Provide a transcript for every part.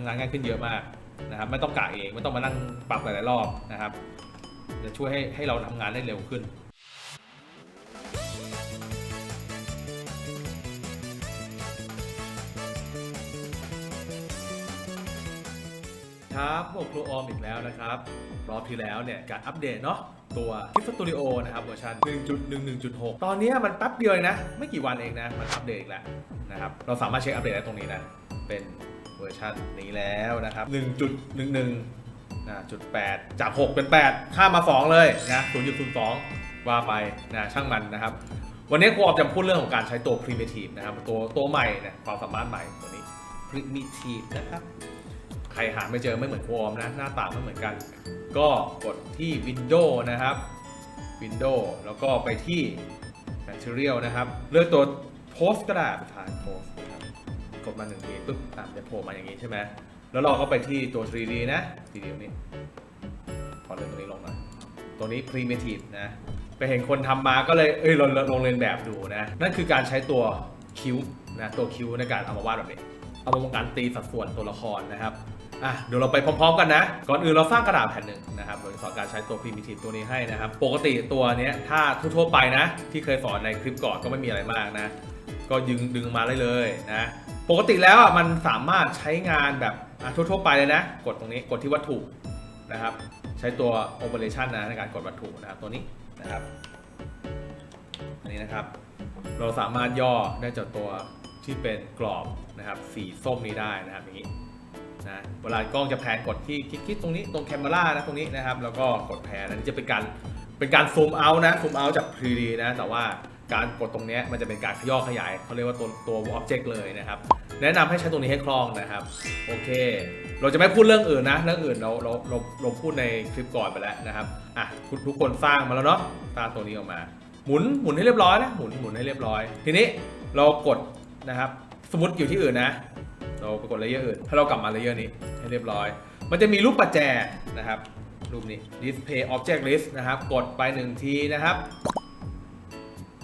ำงานง่ายขึ้นเยอะมากนะครับไม่ต้องกะเองไม่ต้องมานั่งปรับหลายๆรอบนะครับจะช่วยให้ให้เราทำงานได้เร็วขึ้นครับพวกครูออมอีกแล้วนะครับ รอบที่แล้วเนี่ยการอัปเดตเนาะตัวคิสตูดิโอนะครับเวอร์ชัน1.11.6 ตอนนี้มันแป๊บเดียวเองนะ ไม่กี่วันเองนะ มันอัปเดตอีกแล้วนะครับ เราสามารถเช็คอัปเดตได้ตรงนี้นะ เป็น เวอร์ชันนี้แล้วนะครับ 1.11นะจุด8จาก 6 เป็น 8 ข้ามมา 2 เลยนะ0.02 ว่าไปนะช่างมันนะครับ วันนี้ครูออมจะพูดเรื่องของการใช้ตัว primitive นะครับ ตัวตัวใหม่เนี่ยความสามารถใหม่ตัวนี้ primitive นะครับ ใครหาไม่เจอไม่เหมือนครูออมนะ หน้าตาไม่เหมือนกัน ก็กดที่ Windows นะครับ Windows แล้วก็ไปที่ Material นะครับ เลือกตัว Post ก็ได้สุดท้าย Post นะครับ กดมาหนึ่งทีปุ๊บอะจะโผล่มาอย่างนี้ใช่ไหมแล้วเราก็ไปที่ตัว 3D นะ 3D นี้ขอเลื่อนตัวนี้ลงหน่อยตัวนี้ primitive นะไปเห็นคนทำมาก็เลยเอ้ยลองลองเรียนแบบดูนะ นั่นคือการใช้ตัวคิวนะตัวคิวในการเอามาวาดแบบนี้เอามาการตีสัดส่วนตัวละครนะครับอะเดี๋ยวเราไปพร้อมๆกันนะ ก่อนอื่นเราสร้างกระดาษแผ่นหนึ่งนะครับโดยสอนการใช้ตัว primitive ตัวนี้ให้นะครับ ปกติตัวนี้ถ้าทั่วๆไปนะ ที่เคยสอนในคลิปก่อนก็ไม่มีอะไรมากนะ ก็ดึงดึงมาได้เลยนะ ปกติแล้วอะมันสามารถใช้งานแบบอะทั่วๆไปเลยนะ กดตรงนี้กดที่วัตถุนะครับ ใช้ตัว operation นะในการกดวัตถุนะครับตัวนี้นะครับ อันนี้นะครับ เราสามารถย่อได้จากตัวที่เป็นกรอบนะครับ สีส้มนี้ได้นะครับอย่างนี้นะเวลากล้องจะแพนกดที่คลิกๆตรงนี้ตรงแคมเมรานะตรงนี้นะครับ แล้วก็กดแพนอันนี้จะเป็นการเป็นการซูมเอานะซูมเอาจาก 3D นะแต่ว่า การกดตรงนี้มันจะเป็นการขย่อขยายเขาเรียกว่าตัวตัว object เลยนะครับ แนะนำให้ใช้ตรงนี้ให้คล่องนะครับ โอเค เราจะไม่พูดเรื่องอื่นนะเรื่องอื่นเราเราเราเราพูดในคลิปก่อนไปแล้วนะครับอะทุกทุกคนสร้างมาแล้วเนาะสร้างตัวนี้ออกมา หมุนหมุนให้เรียบร้อยนะหมุนหมุนให้เรียบร้อย ทีนี้เรากดนะครับสมมติอยู่ที่อื่นนะ เราไปกดเลเยอร์อื่นถ้าเรากลับมาเลเยอร์นี้ให้เรียบร้อย มันจะมีรูปประแจนะครับรูปนี้ display object list นะครับ กดไปหนึ่งทีนะครับ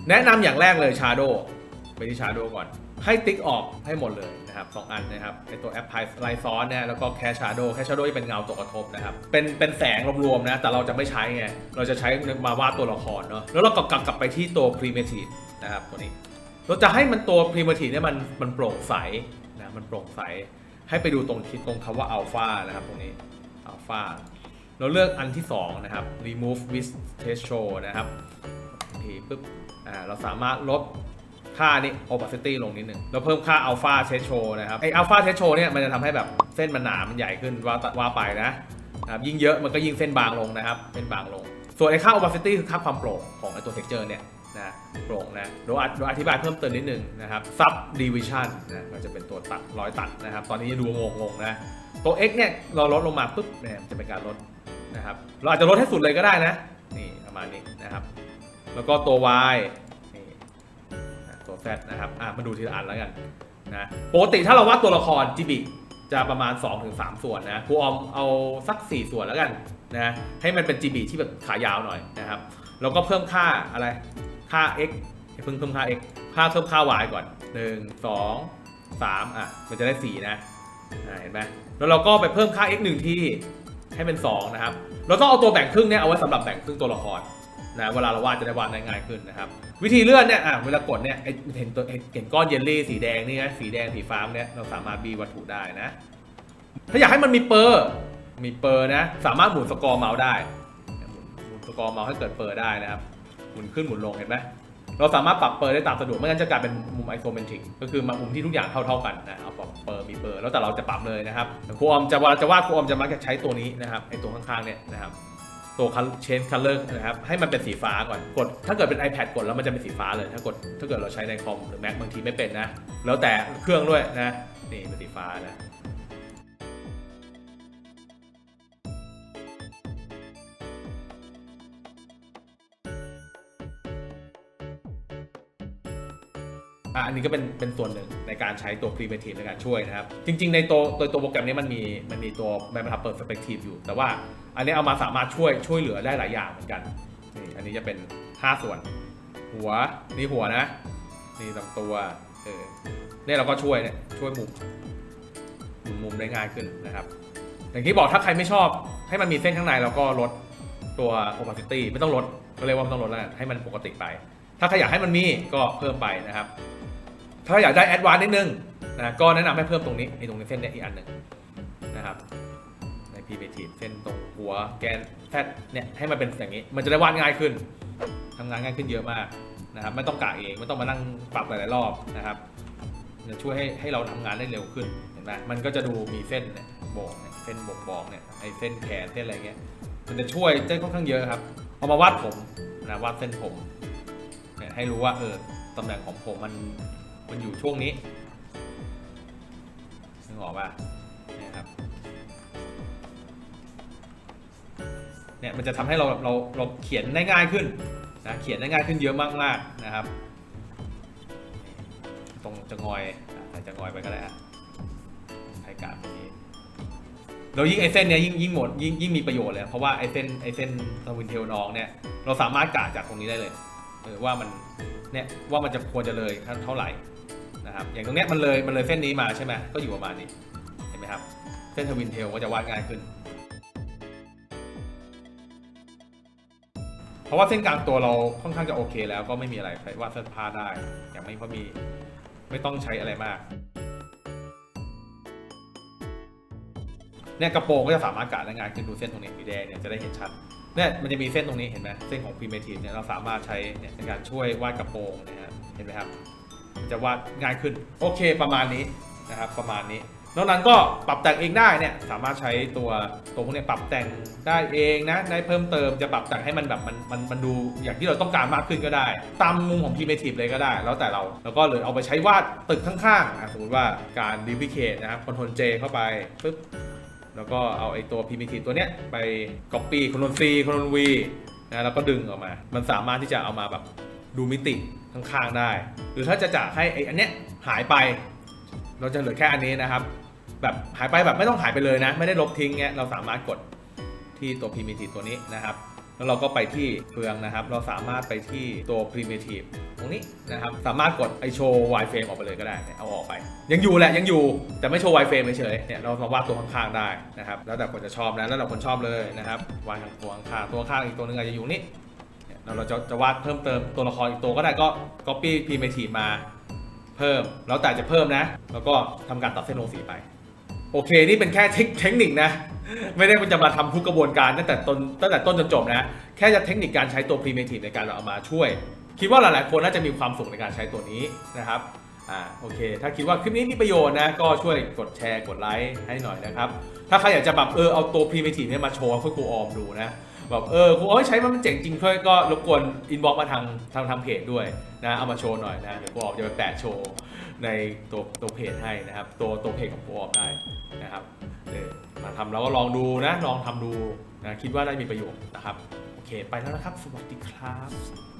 แนะนำอย่างแรกเลย shadow ไปที่ shadow ก่อน ให้ติ๊กออกให้หมดเลยนะครับสองอันนะครับไอตัว apply light source เนี่ยแล้วก็ cast shadow cast shadow จะเป็นเงาตกกระทบนะครับเป็นเป็นแสงรวมๆนะแต่เราจะไม่ใช้ไงเราจะใช้มาวาดตัวละครเนาะแล้วเราก็กลับกลับไปที่ตัว primitive นะครับตัวนี้ เราจะให้มันตัว primitive เนี่ยมันมันโปร่งใสนะมันโปร่งใส ให้ไปดูตรงคิดตรงคำว่า alpha นะครับตรงนี้ alpha เราเลือกอันที่2นะครับ remove with threshold นะครับ ทีปุ๊บอ่าเราสามารถลดค่านี้ opacity ลงนิดหนึ่งแล้วเพิ่มค่า alpha threshold นะครับไอ alpha threshold เนี่ยมันจะทำให้แบบเส้นมันหนา มันใหญ่ขึ้นว่าว่าไปนะนะครับยิ่งเยอะมันก็ยิ่งเส้นบางลงนะครับเส้นบางลง ส่วนไอค่า opacity คือค่าความโปร่งของไอตัว texture เนี่ยนะโปร่งนะเดี๋ยวอธิอธิบายเพิ่มเติมนิดนึงนะครับ subdivision นะมันจะเป็นตัวตัดร้อยตัดนะครับ ตอนนี้ดูงงๆนะตัว x เนี่ยเราลดลงมาปุ๊บเนี่ยจะเป็นการลดนะครับเราอาจจะลดให้สุดเลยก็ได้นะนี่ประมาณนี้นะครับ แล้วก็ตัว y นี่ตัว z นะครับอะมาดูทีละอันแล้วกันนะปกติถ้าเราวาดตัวละครจิบิจะประมาณ 2-3 ส่วนนะครูออมเอาสัก 4 ส่วนแล้วกันนะให้มันเป็นจิบิที่แบบขายาวหน่อยนะครับแล้วก็เพิ่มค่าอะไรค่า x อย่าเพิ่งเพิ่มค่า x ค่าเพิ่มค่า y ก่อน 1 2 3อะมันจะได้ 4 นะเห็นไหมแล้วเราก็ไปเพิ่มค่า x 1ที่ให้เป็น 2 นะครับ เราต้องเอาตัวแบ่งครึ่งเนี่ยเอาไว้สำหรับแบ่งครึ่งตัวละคร นะเวลาเราวาดจะได้วาดได้ง่ายขึ้นนะครับ วิธีเลื่อนเนี่ยอะเวลากดเนี่ยเห็นตัวเห็นก้อนเยลลี่สีแดงนี่นะสีแดงสีฟ้าเนี่ยเราสามารถบีวัตถุได้นะ ถ้าอยากให้มันมีเปอร์มีเปอร์นะ สามารถหมุนสกอร์เมาส์ได้หมุนสกอร์เมาส์ให้เกิดเปอร์ได้นะครับหมุนขึ้นหมุนลงเห็นไหมเราสามารถปรับเปอร์ได้ตามสะดวกไม่งั้นจะกลายเป็นมุมไอโซเมตริกก็คือมามุมที่ทุกอย่างเท่าๆกันนะเอาปรับเปอร์มีเปอร์แล้วแต่เราจะปรับเลยนะครับครูออมจะว่าจะว่าครูออมจะมักจะใช้ตัวนี้นะครับไอตัวข้างๆเนี่ยนะครับ ตัว change color นะครับ ให้มันเป็นสีฟ้าก่อน กด ถ้าเกิดเป็น iPad กดแล้วมันจะเป็นสีฟ้าเลย ถ้ากด ถ้าเกิดเราใช้ในคอมหรือ Mac บางทีไม่เป็นนะ แล้วแต่เครื่องด้วยนะ นี่เป็นสีฟ้านะ อันนี้ก็เป็นเป็นส่วนหนึ่งในการใช้ตัว primitive ในการช่วยนะครับ จริง ๆ ในตัวตัวตัวโปรแกรมนี้มันมีมันมีตัวใบบรรทัดเปิด perspective อยู่ แต่ว่าอันนี้เอามาสามารถช่วยช่วยเหลือได้หลายอย่างเหมือนกันนี่อันนี้จะเป็น 5 ส่วน หัวนี่หัวนะนี่ลำตัวเออเนี่ยเราก็ช่วยเนี่ยช่วยมุมหมุนมุมได้ง่ายขึ้นนะครับอย่างที่บอกถ้าใครไม่ชอบให้มันมีเส้นข้างในเราก็ลดตัว opacity ไม่ต้องลดก็เรียกว่าไม่ต้องลดแล้วให้มันปกติไป ถ้าใครอยากให้มันมีก็เพิ่มไปนะครับ ถ้าอยากได้ advanced นิดนึงนะก็แนะนำให้เพิ่มตรงนี้ไอ้ตรงนี้เส้นเนี้ยอีกอันหนึ่งนะครับใน primitive เส้นตรงหัวแกนแทเนี่ยให้มันเป็นอย่างนี้ มันจะได้วาดง่ายขึ้นทำงานง่ายขึ้นเยอะมากนะครับไม่ต้องกะเองไม่ต้องมานั่งปรับหลายๆรอบนะครับจะช่วยให้ให้เราทำงานได้เร็วขึ้นเห็นไหมมันก็จะดูมีเส้นเนี่ยโบกเนี่ยเส้นบกบอกเนี่ยไอ้เส้นแขนเส้นอะไรเงี้ยมันจะช่วยได้ค่อนข้างเยอะครับเอามาวาดผมนะวาดเส้นผม ให้รู้ว่าเออตำแหน่งของผมมันมันอยู่ช่วงนี้นึกออกป่ะเนี่ยครับเนี่ยมันจะทำให้เราเราเราเขียนได้ง่ายขึ้นนะเขียนได้ง่ายขึ้นเยอะมากๆนะครับ ตรงจะงอยอะใส่จะงอยไปก็ได้อะใช้กาดตรงนี้แล้วยิ่งไอเส้นเนี้ยยิ่งยิ่งหมดยิ่งยิ่งมีประโยชน์เลย เพราะว่าไอเส้นไอเส้นทวินเทลน้องเนี่ยเราสามารถกาดจากตรงนี้ได้เลย เออว่ามันเนี่ยว่ามันจะควรจะเลยเท่าไหร่นะครับอย่างตรงเนี้ยมันเลยมันเลยเส้นนี้มาใช่ไหมก็อยู่ประมาณนี้เห็นไหมครับ เส้นทวินเทลก็จะวาดง่ายขึ้น เพราะว่าเส้นกลางตัวเราค่อนข้างจะโอเคแล้วก็ไม่มีอะไรใส่วาดเสื้อผ้าได้อย่างไม่พอมีไม่ต้องใช้อะไรมากเนี่ยกระโปรงก็จะสามารถกะได้ง่ายขึ้นดูเส้นตรงนี้สีแดงเนี่ยจะได้เห็นชัด เนี่ยมันจะมีเส้นตรงนี้เห็นไหมเส้นของ primitive เนี่ยเราสามารถใช้เนี่ยในการช่วยวาดกระโปรงนะฮะเห็นไหมครับมันจะวาดง่ายขึ้น โอเคประมาณนี้นะครับประมาณนี้นอกนั้นก็ปรับแต่งเองได้เนี่ยสามารถใช้ตัวตัวพวกนี้ปรับแต่งได้เองนะได้เพิ่มเติมจะปรับแต่งให้มันแบบมันมันมันดูอย่างที่เราต้องการมากขึ้นก็ได้ ตามมุมของ primitive เลยก็ได้ แล้วแต่เราแล้วก็เลยเอาไปใช้วาดตึกข้างๆอะสมมติว่าการ duplicate นะครับ Ctrl J เข้าไปปึ๊บ แล้วก็เอาไอ้ตัว primitive ตัวเนี้ยไป copy Ctrl C Ctrl V นะแล้วก็ดึงออกมา มันสามารถที่จะเอามาแบบดูมิติข้างๆได้ หรือถ้าจะจะให้ไอ้อันเนี้ยหายไป เราจะเหลือแค่อันนี้นะครับ แบบหายไปแบบไม่ต้องหายไปเลยนะ ไม่ได้ลบทิ้งเงี้ยเราสามารถกดที่ตัว primitive ตัวนี้นะครับ แล้วเราก็ไปที่เฟืองนะครับ เราสามารถไปที่ตัว primitive ตรงนี้นะครับ สามารถกดไอโชว์ wireframe ออกไปเลยก็ได้เนี่ยเอาออกไป ยังอยู่แหละยังอยู่แต่ไม่โชว์ wireframe เฉยๆเนี่ยเรามาวาดตัวข้างๆได้นะครับ แล้วแต่คนจะชอบนะแล้วแต่คนชอบเลยนะครับวาดทางตัวข้างๆตัวข้างอีกตัวหนึงอาจจะอยู่นี่เนี่ยเราเราจะจะวาดเพิ่มเติมตัวละครอีกตัวก็ได้ก็ copy primitive มาเพิ่ม แล้วแต่จะเพิ่มนะ แล้วก็ทำการตัดเส้นลงสีไป โอเค นี่เป็นแค่เทคนิคนะ ไม่ได้จะมาทำทุกกระบวนการตั้งแต่ต้นตั้งแต่ต้นจนจบนะ แค่จะเทคนิคการใช้ตัว primitive ในการเอามาช่วย คิดว่าหลายๆ คนน่าจะมีความสุขในการใช้ตัวนี้นะครับอ่าโอเค ถ้าคิดว่าคลิปนี้มีประโยชน์นะ ก็ช่วยกดแชร์กดไลค์ให้หน่อยนะครับ ถ้าใครอยากจะแบบเออเอาตัว primitive เนี่ยมาโชว์ให้ครูออมดูนะแบบเออครูออมใช้มันมันเจ๋งจริงช่วยก็รบกวนอินบ็อกมาทางทางทางเพจด้วยนะเอามาโชว์หน่อยนะเดี๋ยวครูออมจะไปแปะโชว์ในตัวตัวเพจให้นะครับ ตัวตัวเพจของครูออมได้นะครับ ออมาทำแล้วก็ลองดูนะ ลองทำดูนะ คิดว่าได้มีประโยชน์นะครับ โอเค ไปแล้วนะครับ สวัสดีครับ